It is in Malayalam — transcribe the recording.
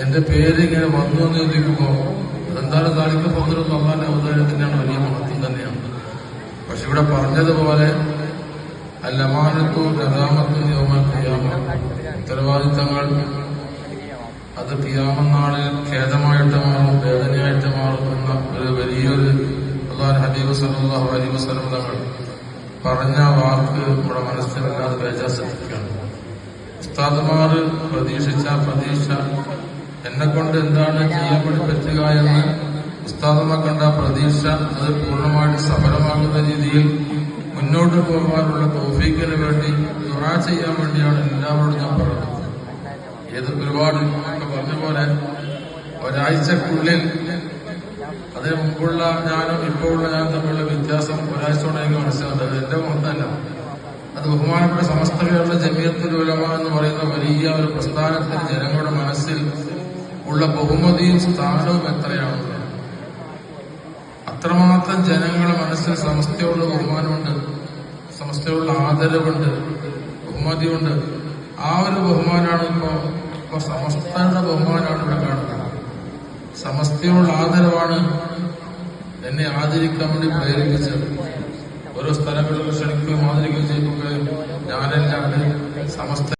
എന്റെ പേര് ഇങ്ങനെ വന്നു എന്ന് ചോദിക്കുമ്പോ അതെന്തായാലും താലിക്ക് പോകുന്നത് അള്ളാന്റെ അവതാരത്തിനാണ് വലിയ മഹത്വം തന്നെയാണ്. പക്ഷെ ഇവിടെ പറഞ്ഞതുപോലെ അല്ലമാനത്തു രഥാമത്തും യോമ ഉത്തരവാദിത്തങ്ങൾ അത് കിയാമനാളിൽ ഖേദമായിട്ട് മാറും വേദനയായിട്ട് മാറും എന്ന ഒരു വലിയൊരു അള്ളാഹ് ഹബീബ് സല്ലാഹു അലൈ വസ്ലം തങ്ങൾ പറഞ്ഞ വാക്ക് നമ്മുടെ മനസ്സിലല്ലാതെ വേജാസത്തിക്കാണ് ഉസ്താദ്മാർ പ്രതീക്ഷിച്ച പ്രതീക്ഷ എന്നെ കൊണ്ട് എന്താണ് ചെയ്യാൻ പറ്റുക എന്ന് ഉസ്താദുമാർ കണ്ട പ്രതീക്ഷ അത് പൂർണമായിട്ട് സഫലമാകുന്ന രീതിയിൽ മുന്നോട്ട് പോകാനുള്ള തോഫീക്കിന് വേണ്ടി തുറ ചെയ്യാൻ വേണ്ടിയാണ് എല്ലാവരോടും ഞാൻ പറഞ്ഞത്. ഏത് ഒരുപാട് പറഞ്ഞ പോലെ ഒരാഴ്ചക്കുള്ളിൽ അതിന് മുമ്പുള്ള ഞാനും ഇപ്പോഴുള്ള ഞാൻ തമ്മിലുള്ള വ്യത്യാസം ഒരാഴ്ച കൊണ്ട് എനിക്ക് മനസ്സിലാകുന്നത് അത് എന്റെ മുഖത്തല്ല. അത് ബഹുമാനപ്പെട്ട സമസ്ത കേരള ജമിയത്തുൽ ഉലമ എന്ന് പറയുന്ന വലിയ ഒരു പ്രസ്ഥാനത്തിന് ജനങ്ങളുടെ മനസ്സിൽ ഉള്ള ബഹുമതിയും സ്ഥാനവും എത്രയാണ് അത്രമാത്രം ജനങ്ങളുടെ മനസ്സിൽ സമസ്തയോട് ബഹുമാനമുണ്ട് സമസ്തയോടുള്ള ആദരവുണ്ട് ബഹുമതിയുണ്ട്. ആ ഒരു ബഹുമാനാണ് ഇപ്പോ ഇപ്പൊ സമസ്തയുടെ ബഹുമാനാണ് ഇവിടെ കാണുന്നത്. സമസ്തയോടുള്ള ആദരവാണ് എന്നെ ആദരിക്കാൻ വേണ്ടി പ്രേരിപ്പിച്ചത്. ഓരോ സ്ഥലങ്ങളിലും ക്ഷണിക്കുകയും ആദരിക്കുകയും ചെയ്യുമ്പോൾ ഞാനല്ലാതെ സമസ്ത